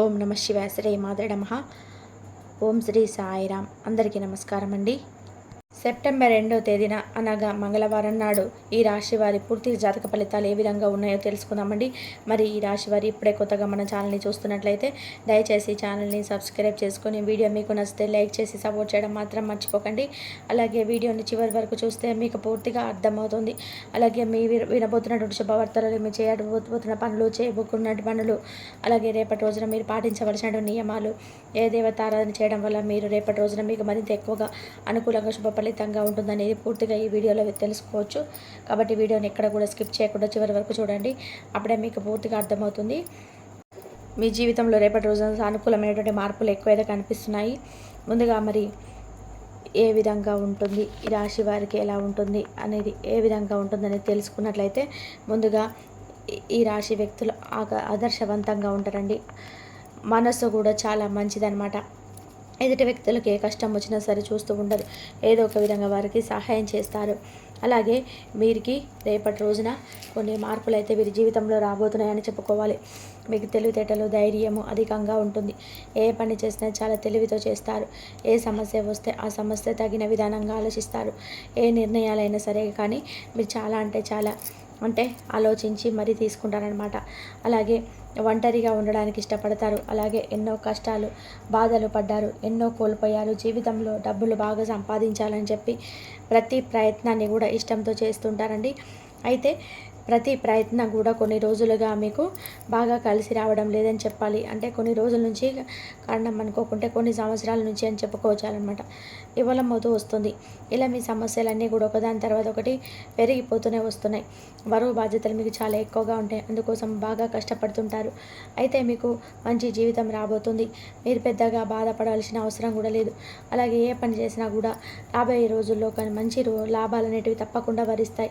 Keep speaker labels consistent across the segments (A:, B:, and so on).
A: ఓం నమ శివాయ శ్రీ మాధురి నమ. ఓం శ్రీ సాయిరామ్. అందరికీ నమస్కారం అండి సెప్టెంబర్ రెండో తేదీన అనగా మంగళవారం నాడు ఈ రాశి వారి పూర్తి జాతక ఫలితాలు ఏ విధంగా ఉన్నాయో తెలుసుకుందామండి. మరి ఈ రాశి వారి ఇప్పుడే కొత్తగా మన ఛానల్ని చూస్తున్నట్లయితే దయచేసి ఛానల్ని సబ్స్క్రైబ్ చేసుకొని వీడియో మీకు నచ్చితే లైక్ చేసి సపోర్ట్ చేయడం మాత్రం మర్చిపోకండి. అలాగే వీడియోని చివరి వరకు చూస్తే మీకు పూర్తిగా అర్థమవుతుంది. అలాగే మీ వినబోతున్నటువంటి శుభవార్తలు మీరు చేయబోతున్న పనులు చేయబోతున్నటువంటి పనులు అలాగే రేపటి రోజున మీరు పాటించవలసినటువంటి నియమాలు ఏ దేవత ఆరాధన చేయడం వల్ల మీరు రేపటి రోజున మీకు మరింత ఎక్కువగా అనుకూలంగా శుభ ఫలితంగా ఉంటుందనేది పూర్తిగా ఈ వీడియోలో తెలుసుకోవచ్చు. కాబట్టి వీడియోని ఎక్కడ కూడా స్కిప్ చేయకుండా చివరి వరకు చూడండి. అప్పుడే మీకు పూర్తిగా అర్థమవుతుంది. మీ జీవితంలో రేపటి రోజున సానుకూలమైనటువంటి మార్పులు ఎక్కువైతే కనిపిస్తున్నాయి. ముందుగా మరి ఏ విధంగా ఉంటుంది? ఈ రాశి వారికి ఎలా ఉంటుంది? అనేది ఏ విధంగా ఉంటుందనేది తెలుసుకున్నట్లయితే ముందుగా ఈ- రాశి వ్యక్తులు ఆక- ఆదర్శవంతంగా ఉంటారండి. మనసు కూడా చాలా మంచిదన్నమాట. ఎదుటి వ్యక్తులకు ఏ కష్టం వచ్చినా సరే చూస్తూ ఉండదు ఏదో ఒక విధంగా వారికి సహాయం చేస్తారు. అలాగే వీరికి రేపటి రోజున కొన్ని మార్పులు అయితే వీరి జీవితంలో రాబోతున్నాయని చెప్పుకోవాలి. మీకు తెలివితేటలు ధైర్యము అధికంగా ఉంటుంది. ఏ పని చేసినా చాలా తెలివితో చేస్తారు. ఏ సమస్య వస్తే ఆ సమస్య తగిన విధానంగా ఆలోచిస్తారు. ఏ నిర్ణయాలైనా సరే కానీ మీరు చాలా అంటే చాలా అంటే ఆలోచించి మరీ తీసుకుంటారనమాట అలాగే ఒంటరిగా ఉండడానికి ఇష్టపడతారు. అలాగే ఎన్నో కష్టాలు బాధలు పడ్డారు ఎన్నో కోల్పోయారు. జీవితంలో డబ్బులు బాగా సంపాదించాలని చెప్పి ప్రతి ప్రయత్నాన్ని కూడా ఇష్టంతో చేస్తుంటారండి. అయితే ప్రతి ప్రయత్నం కూడా కొన్ని రోజులుగా మీకు బాగా కలిసి రావడం లేదని చెప్పాలి. అంటే కొన్ని రోజుల నుంచి కారణం అనుకోకుంటే కొన్ని సంవత్సరాల నుంచి అని చెప్పుకోవచ్చు అనమాట విఫలమవుతూ వస్తుంది. ఇలా మీ సమస్యలన్నీ కూడా ఒకదాని తర్వాత ఒకటి పెరిగిపోతూనే వస్తున్నాయి. బరువు బాధ్యతలు మీకు చాలా ఎక్కువగా ఉంటాయి. అందుకోసం బాగా కష్టపడుతుంటారు. అయితే మీకు మంచి జీవితం రాబోతుంది. మీరు పెద్దగా బాధపడాల్సిన అవసరం కూడా లేదు. అలాగే ఏ పని చేసినా కూడా రాబోయే రోజుల్లో కానీ మంచి లాభాలు అనేటివి తప్పకుండా వరిస్తాయి.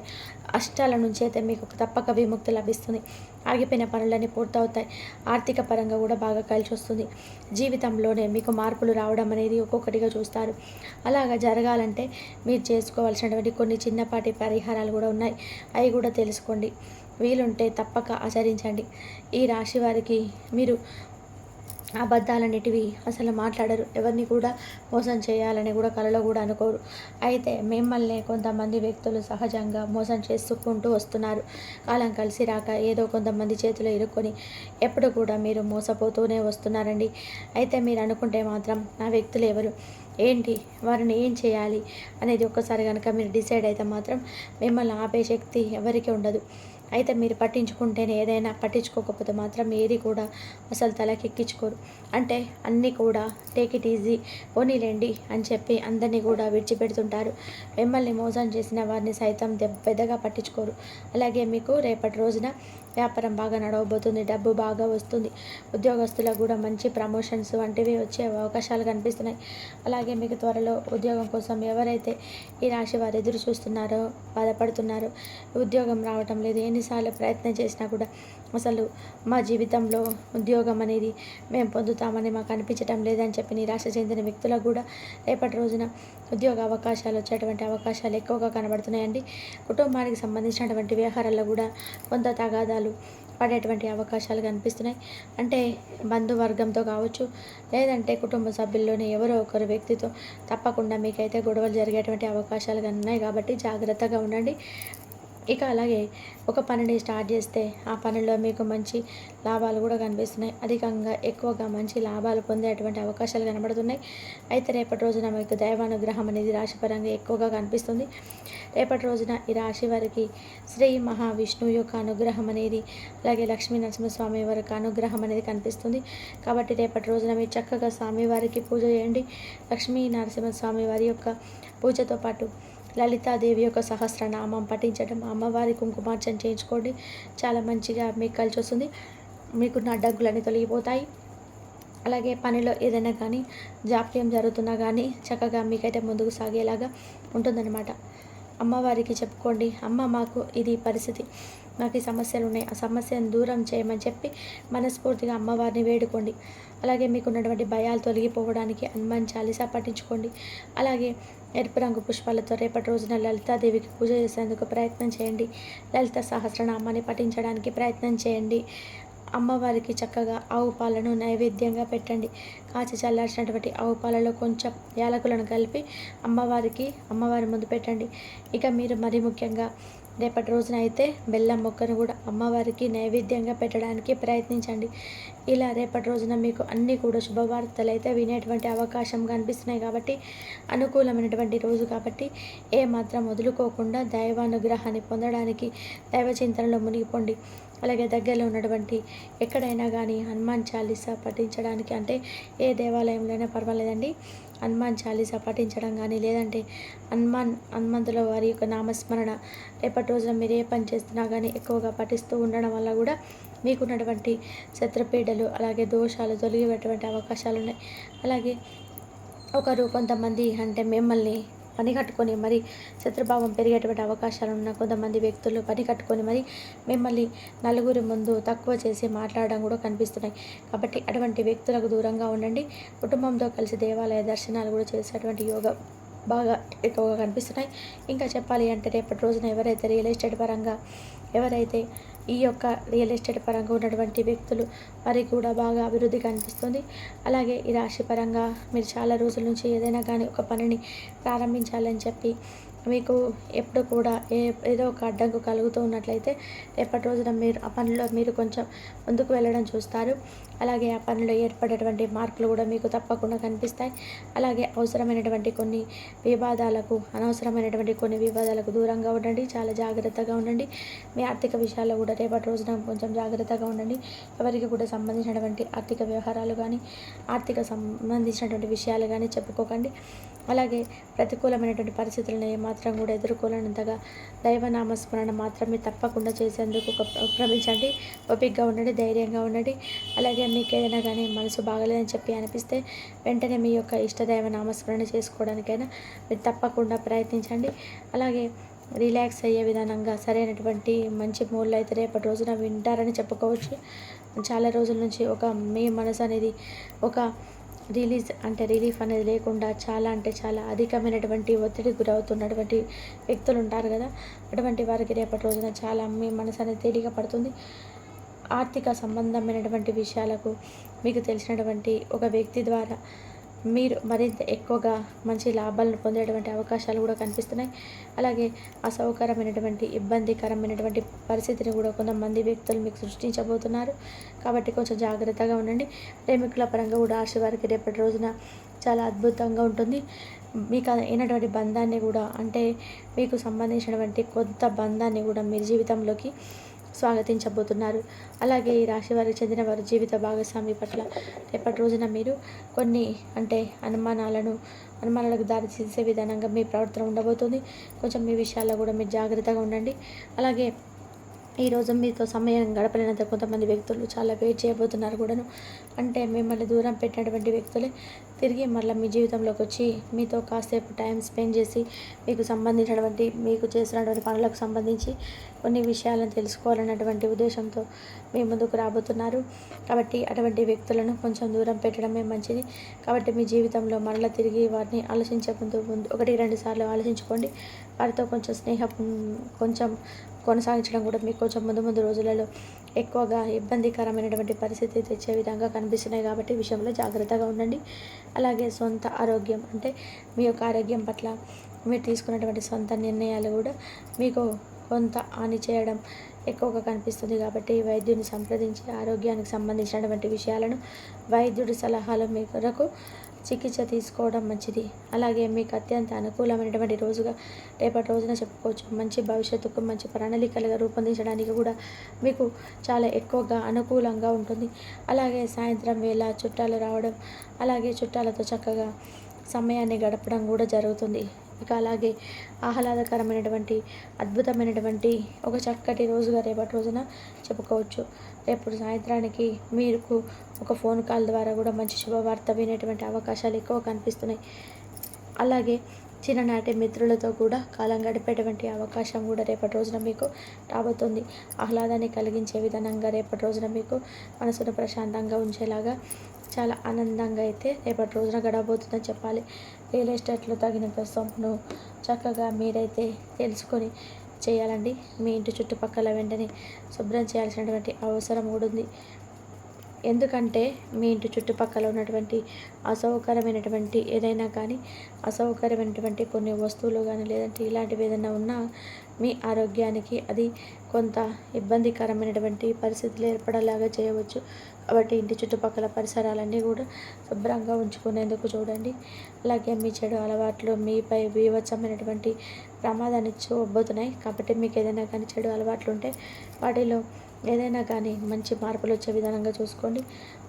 A: అష్టాల నుంచి అయితే మీకు తప్పక విముక్తి లభిస్తుంది. ఆగిపోయిన పనులన్నీ పూర్తవుతాయి. ఆర్థిక పరంగా కూడా బాగా కలిసి వస్తుంది జీవితంలోనే మీకు మార్పులు రావడం అనేది ఒక్కొక్కటిగా చూస్తారు. అలాగా జరగాలంటే మీరు చేసుకోవాల్సినటువంటి కొన్ని చిన్నపాటి పరిహారాలు కూడా ఉన్నాయి. అవి కూడా తెలుసుకోండి. వీలుంటే తప్పక ఆచరించండి. ఈ రాశి వారికి మీరు అబద్ధాలనేటివి అసలు మాట్లాడరు. ఎవరిని కూడా మోసం చేయాలని కూడా కలలో కూడా అనుకోరు. అయితే మిమ్మల్ని కొంతమంది వ్యక్తులు సహజంగా మోసం చేసుకుంటూ వస్తున్నారు. కాలం కలిసి రాక ఏదో కొంతమంది చేతిలో ఇరుక్కొని ఎప్పుడు కూడా మీరు మోసపోతూనే వస్తున్నారండి. అయితే మీరు అనుకుంటే మాత్రం ఆ వ్యక్తులు ఎవరు? ఏంటి? వారిని ఏం చేయాలి? అనేది ఒక్కసారి కనుక మీరు డిసైడ్ అయితే మాత్రం మిమ్మల్ని ఆపే శక్తి ఎవరికి ఉండదు. అయితే మీరు పట్టించుకుంటేనే ఏదైనా పట్టించుకోకపోతే మాత్రం ఏది కూడా అసలు తలకెక్కించుకోరు. అంటే అన్నీ కూడా టేక్ ఇట్ ఈజీ పోనీలేండి అని చెప్పి అందరినీ కూడా విడిచిపెడుతుంటారు. మిమ్మల్ని మోసం చేసిన వారిని సైతం పెద్దగా పట్టించుకోరు. అలాగే మీకు రేపటి రోజున వ్యాపారం బాగా నడవబోతుంది డబ్బు బాగా వస్తుంది. ఉద్యోగస్తులకు కూడా మంచి ప్రమోషన్స్ వంటివి వచ్చే అవకాశాలు కనిపిస్తున్నాయి. అలాగే మీకు త్వరలో ఉద్యోగం కోసం ఎవరైతే ఈ రాశి వారు ఎదురు చూస్తున్నారో బాధపడుతున్నారో ఉద్యోగం రావటం లేదు ఎన్నిసార్లు ప్రయత్నం చేసినా కూడా అసలు మా జీవితంలో ఉద్యోగం అనేది మేము పొందుతామని మాకు అనిపించటం లేదని చెప్పి నిరాశ చెందిన వ్యక్తులకు కూడా రేపటి రోజున ఉద్యోగ అవకాశాలు వచ్చేటువంటి అవకాశాలు ఎక్కువగా కనబడుతున్నాయండి. కుటుంబానికి సంబంధించినటువంటి వ్యవహారాల్లో కూడా కొంత తగాదాలు పడేటువంటి అవకాశాలు కనిపిస్తున్నాయి. అంటే బంధువర్గంతో కావచ్చు లేదంటే కుటుంబ సభ్యుల్లోనే ఎవరో ఒకరు వ్యక్తితో తప్పకుండా మీకైతే గొడవలు జరిగేటువంటి అవకాశాలు ఉన్నాయి కాబట్టి జాగ్రత్తగా ఉండండి. ఇక అలాగే ఒక పనిని స్టార్ట్ చేస్తే ఆ పనిలో మీకు మంచి లాభాలు కూడా కనిపిస్తున్నాయి. అధికంగా ఎక్కువగా మంచి లాభాలు పొందేటువంటి అవకాశాలు కనబడుతున్నాయి. అయితే రేపటి రోజున మీకు దైవానుగ్రహం అనేది రాశిపరంగా ఎక్కువగా కనిపిస్తుంది. రేపటి రోజున ఈ రాశి వారికి శ్రీ మహావిష్ణువు యొక్క అనుగ్రహం అనేది అలాగే లక్ష్మీ నరసింహస్వామి వారి యొక్క అనుగ్రహం అనేది కనిపిస్తుంది. కాబట్టి రేపటి రోజున మీరు చక్కగా స్వామివారికి పూజ చేయండి. లక్ష్మీ నరసింహస్వామి వారి యొక్క పూజతో పాటు లలితాదేవి యొక్క సహస్రనామం పఠించడం అమ్మవారి కుంకుమార్చన చేయించుకోండి. చాలా మంచిగా మీకు కలిసి వస్తుంది మీకున్న అడ్డంకులన్నీ తొలగిపోతాయి. అలాగే పనిలో ఏదైనా కానీ జాప్యం జరుగుతున్నా కానీ చక్కగా మీకైతే ముందుకు సాగేలాగా ఉంటుందన్నమాట. అమ్మవారికి చెప్పుకోండి అమ్మ మాకు ఇది పరిస్థితి. నాకు ఈ సమస్యలు ఉన్నాయి. ఆ సమస్యను దూరం చేయమని చెప్పి మనస్ఫూర్తిగా అమ్మవారిని వేడుకోండి. అలాగే మీకున్నటువంటి భయాలు తొలగిపోవడానికి హనుమాన్ చాలీసా పఠించుకోండి. అలాగే ఎరుపు రంగు పుష్పాలతో రేపటి రోజున లలితాదేవికి పూజ చేసేందుకు ప్రయత్నం చేయండి. లలిత సహస్రనామాన్ని పఠించడానికి ప్రయత్నం చేయండి. అమ్మవారికి చక్కగా ఆవు పాలను నైవేద్యంగా పెట్టండి. కాచి చల్లార్చినటువంటి ఆవు పాలలో కొంచెం యాలకులను కలిపి అమ్మవారికి అమ్మవారి ముందు పెట్టండి. ఇక మీరు మరి ముఖ్యంగా రేపటి రోజున అయితే బెల్లం మొక్కను కూడా అమ్మవారికి నైవేద్యంగా పెట్టడానికి ప్రయత్నించండి. ఇలా రేపటి రోజున మీకు అన్నీ కూడా శుభవార్తలు అయితే వినేటువంటి అవకాశం కనిపిస్తున్నాయి కాబట్టి అనుకూలమైనటువంటి రోజు కాబట్టి ఏ మాత్రం వదులుకోకుండా దైవానుగ్రహాన్ని పొందడానికి దైవ చింతనలో మునిగిపోండి. అలాగే దగ్గరలో ఉన్నటువంటి ఎక్కడైనా కానీ హనుమాన్ చాలీసా పఠించడానికి అంటే ఏ దేవాలయంలో అయినా పర్వాలేదండి. హనుమాన్ చాలీసా పఠించడం కానీ లేదంటే హనుమాన్ హనుమంతుల వారి యొక్క నామస్మరణ రేపటి రోజున మీరు ఏ పని చేస్తున్నా కానీ ఎక్కువగా పఠిస్తూ ఉండడం వల్ల కూడా మీకున్నటువంటి శత్రుపీడలు అలాగే దోషాలు తొలగినటువంటి అవకాశాలు ఉన్నాయి అలాగే ఒకరు కొంతమంది అంటే మిమ్మల్ని పని కట్టుకొని మరి శత్రుభావం పెరిగేటువంటి అవకాశాలు ఉన్న కొంతమంది వ్యక్తులు పని కట్టుకొని మరి మిమ్మల్ని నలుగురి ముందు తక్కువ చేసి మాట్లాడడం కూడా కనిపిస్తున్నాయి. కాబట్టి అటువంటి వ్యక్తులకు దూరంగా ఉండండి. కుటుంబంతో కలిసి దేవాలయ దర్శనాలు కూడా చేసేటువంటి యోగం బాగా ఎక్కువగా కనిపిస్తున్నాయి. ఇంకా చెప్పాలి అంటే రేపటి రోజున ఎవరైతే రియల్ ఎస్టేట్ పరంగా ఎవరైతే ఈ యొక్క రియల్ ఎస్టేట్ పరంగా ఉన్నటువంటి వ్యక్తులు వారికి కూడా బాగా అభివృద్ధి కనిపిస్తుంది. అలాగే ఈ రాశి పరంగా మీరు చాలా రోజుల నుంచి ఏదైనా కానీ ఒక పనిని ప్రారంభించాలని చెప్పి మీకు ఎప్పుడు కూడా ఏ ఏదో ఒక అడ్డంకు కలుగుతూ ఉన్నట్లయితే రేపటి రోజున మీరు ఆ పనిలో మీరు కొంచెం ముందుకు వెళ్ళడం చూస్తారు. అలాగే ఆ పనిలో ఏర్పడేటువంటి మార్పులు కూడా మీకు తప్పకుండా కనిపిస్తాయి. అలాగే అవసరమైనటువంటి కొన్ని వివాదాలకు అనవసరమైనటువంటి కొన్ని వివాదాలకు దూరంగా ఉండండి. చాలా జాగ్రత్తగా ఉండండి. మీ ఆర్థిక విషయాల్లో కూడా రేపటి రోజున కొంచెం జాగ్రత్తగా ఉండండి. ఎవరికి కూడా సంబంధించినటువంటి ఆర్థిక వ్యవహారాలు కానీ ఆర్థిక సంబంధించినటువంటి విషయాలు కానీ చెప్పుకోకండి. అలాగే ప్రతికూలమైనటువంటి పరిస్థితులను ఏమాత్రం కూడా ఎదుర్కోలేనంతగా దైవనామస్మరణ మాత్రమే తప్పకుండా చేసేందుకు ప్రమించండి ఓపికగా ఉండండి ధైర్యంగా ఉండండి. అలాగే మీకు ఏదైనా కానీ మనసు బాగలేదని చెప్పి అనిపిస్తే వెంటనే మీ యొక్క ఇష్టదైవ నామస్మరణ చేసుకోవడానికైనా మీరు తప్పకుండా ప్రయత్నించండి. అలాగే రిలాక్స్ అయ్యే విధానంగా సరైనటువంటి మంచి మూడ్లు అయితే రేపటి రోజున వింటారని చెప్పుకోవచ్చు. చాలా రోజుల నుంచి ఒక మీ మనసు అనేది ఒక రిలీజ్ అంటే రిలీఫ్ అనేది లేకుండా చాలా అంటే చాలా అధికమైనటువంటి ఒత్తిడికి గురవుతున్నటువంటి వ్యక్తులు ఉంటారు కదా. అటువంటి వారికి రేపటి రోజున చాలా మీ మనసు అనేది తేలిక పడుతుంది. ఆర్థిక సంబంధమైనటువంటి విషయాలకు మీకు తెలిసినటువంటి ఒక వ్యక్తి ద్వారా మీరు మరింత ఎక్కువగా మంచి లాభాలను పొందేటువంటి అవకాశాలు కూడా కనిపిస్తున్నాయి. అలాగే అసౌకర్యమైనటువంటి ఇబ్బందికరమైనటువంటి పరిస్థితిని కూడా కొంతమంది వ్యక్తులు మీకు సృష్టించబోతున్నారు. కాబట్టి కొంచెం జాగ్రత్తగా ఉండండి. ప్రేమికుల పరంగా కూడా ఆశ వారికి రేపటి రోజున చాలా అద్భుతంగా ఉంటుంది. మీకు అయినటువంటి బంధాన్ని కూడా అంటే మీకు సంబంధించినటువంటి కొత్త బంధాన్ని కూడా మీరు జీవితంలోకి స్వాగతించబోతున్నారు. అలాగే ఈ రాశి వారికి చెందిన వారి జీవిత భాగస్వామి పట్ల రేపటి రోజున మీరు కొన్ని అంటే అనుమానాలను అనుమానాలకు దారి తీసే విధానంగా మీ ప్రవర్తన ఉండబోతుంది. కొంచెం మీ విషయాల్లో కూడా మీరు జాగ్రత్తగా ఉండండి. అలాగే ఈరోజు మీతో సమయం గడపలేనంత కొంతమంది వ్యక్తులు చాలా వెయిట్ చేయబోతున్నారు కూడాను. అంటే మిమ్మల్ని దూరం పెట్టినటువంటి వ్యక్తులే తిరిగి మళ్ళీ మీ జీవితంలోకి వచ్చి మీతో కాసేపు టైం స్పెండ్ చేసి మీకు సంబంధించినటువంటి మీకు చేసినటువంటి పనులకు సంబంధించి కొన్ని విషయాలను తెలుసుకోవాలన్నటువంటి ఉద్దేశంతో మీ ముందుకు రాబోతున్నారు. కాబట్టి అటువంటి వ్యక్తులను కొంచెం దూరం పెట్టడమే మంచిది. కాబట్టి మీ జీవితంలో మరలా తిరిగి వారిని ఆలోచించే ముందు ముందు ఒకటి రెండు సార్లు ఆలోచించుకోండి. వారితో కొంచెం స్నేహం కొంచెం కొనసాగించడం కూడా మీకు కొంచెం ముందు ముందు రోజులలో ఎక్కువగా ఇబ్బందికరమైనటువంటి పరిస్థితి తెచ్చే విధంగా కనిపిస్తున్నాయి కాబట్టి విషయంలో జాగ్రత్తగా ఉండండి. అలాగే సొంత ఆరోగ్యం అంటే మీ యొక్క ఆరోగ్యం పట్ల మీరు తీసుకున్నటువంటి సొంత నిర్ణయాలు కూడా మీకు కొంత హాని చేయడం ఎక్కువగా కనిపిస్తుంది కాబట్టి వైద్యుని సంప్రదించి ఆరోగ్యానికి సంబంధించినటువంటి విషయాలను వైద్యుడి సలహాలు మీకు చికిత్స తీసుకోవడం మంచిది. అలాగే మీకు అత్యంత అనుకూలమైనటువంటి రోజుగా రేపటి రోజున చెప్పుకోవచ్చు. మంచి భవిష్యత్తుకు మంచి ప్రణాళికలుగా రూపొందించడానికి కూడా మీకు చాలా ఎక్కువగా అనుకూలంగా ఉంటుంది. అలాగే సాయంత్రం వేళ చుట్టాలు రావడం అలాగే చుట్టాలతో చక్కగా సమయాన్ని గడపడం కూడా జరుగుతుంది. ఇక అలాగే ఆహ్లాదకరమైనటువంటి అద్భుతమైనటువంటి ఒక చక్కటి రోజుగా రేపటి రోజున చెప్పుకోవచ్చు. రేపు సాయంత్రానికి మీకు ఒక ఫోన్ కాల్ ద్వారా కూడా మంచి శుభవార్త వినేటువంటి అవకాశాలు ఎక్కువ కనిపిస్తున్నాయి. అలాగే చిన్ననాటి మిత్రులతో కూడా కాలం గడిపేటువంటి అవకాశం కూడా రేపటి రోజున మీకు రాబోతుంది. ఆహ్లాదాన్ని కలిగించే విధానంగా రేపటి రోజున మీకు మనసును ప్రశాంతంగా ఉంచేలాగా చాలా ఆనందంగా అయితే రేపటి రోజున గడవబోతుందని చెప్పాలి. రియల్ ఎస్టేట్లో తగినంత సొమ్మును చక్కగా మీరైతే తెలుసుకొని చేయాలండి. మీ ఇంటి చుట్టుపక్కల వెంటనే శుభ్రం చేయాల్సినటువంటి అవసరం కూడా ఉంది ఎందుకంటే మీ ఇంటి చుట్టుపక్కల ఉన్నటువంటి అసౌకర్యమైనటువంటి ఏదైనా కానీ అసౌకర్యమైనటువంటి కొన్ని వస్తువులు కానీ లేదంటే ఇలాంటివి ఏదైనా ఉన్నా మీ ఆరోగ్యానికి అది కొంత ఇబ్బందికరమైనటువంటి పరిస్థితులు ఏర్పడేలాగా చేయవచ్చు. కాబట్టి ఇంటి చుట్టుపక్కల పరిసరాలన్నీ కూడా శుభ్రంగా ఉంచుకునేందుకు చూడండి. అలాగే మీ చెడు అలవాట్లు మీపై బీభత్సమైనటువంటి ప్రమాదాన్ని చూపబోతున్నాయి. కాబట్టి మీకు ఏదైనా కానీ చెడు అలవాట్లు ఉంటే వాటిలో ఏదైనా కానీ మంచి మార్పులు వచ్చే విధానంగా చూసుకోండి.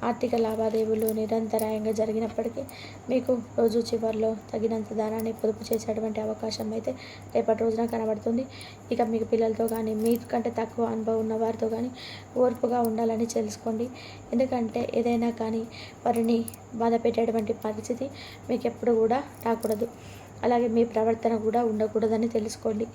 A: ఆర్థిక లావాదేవీలు నిరంతరాయంగా జరిగినప్పటికీ మీకు రోజు చివరిలో తగినంత ధనాన్ని పొదుపు చేసేటువంటి అవకాశం అయితే రేపటి రోజున కనబడుతుంది. ఇక మీకు పిల్లలతో కానీ మీకంటే తక్కువ అనుభవం ఉన్న వారితో కానీ ఓర్పుగా ఉండాలని తెలుసుకోండి. ఎందుకంటే ఏదైనా కానీ వారిని బాధ పెట్టేటువంటి పరిస్థితి మీకు ఎప్పుడు కూడా రాకూడదు. అలాగే మీ ప్రవర్తన కూడా ఉండకూడదని తెలుసుకోండి.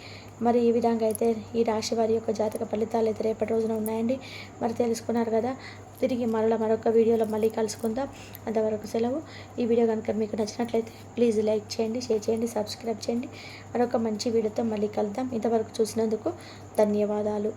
A: మరి ఈ విధంగా అయితే ఈ రాశి వారి యొక్క జాతక ఫలితాలు అయితే రేపటి రోజున ఉన్నాయండి. మరి తెలుసుకున్నారు కదా తిరిగి మరలా మరొక వీడియోలో మళ్ళీ కలుసుకుందాం. అంతవరకు సెలవు. ఈ వీడియో కనుక మీకు నచ్చినట్లయితే ప్లీజ్ లైక్ చేయండి షేర్ చేయండి సబ్స్క్రైబ్ చేయండి. మరొక మంచి వీడియోతో మళ్ళీ కలుద్దాం. ఇంతవరకు చూసినందుకు ధన్యవాదాలు.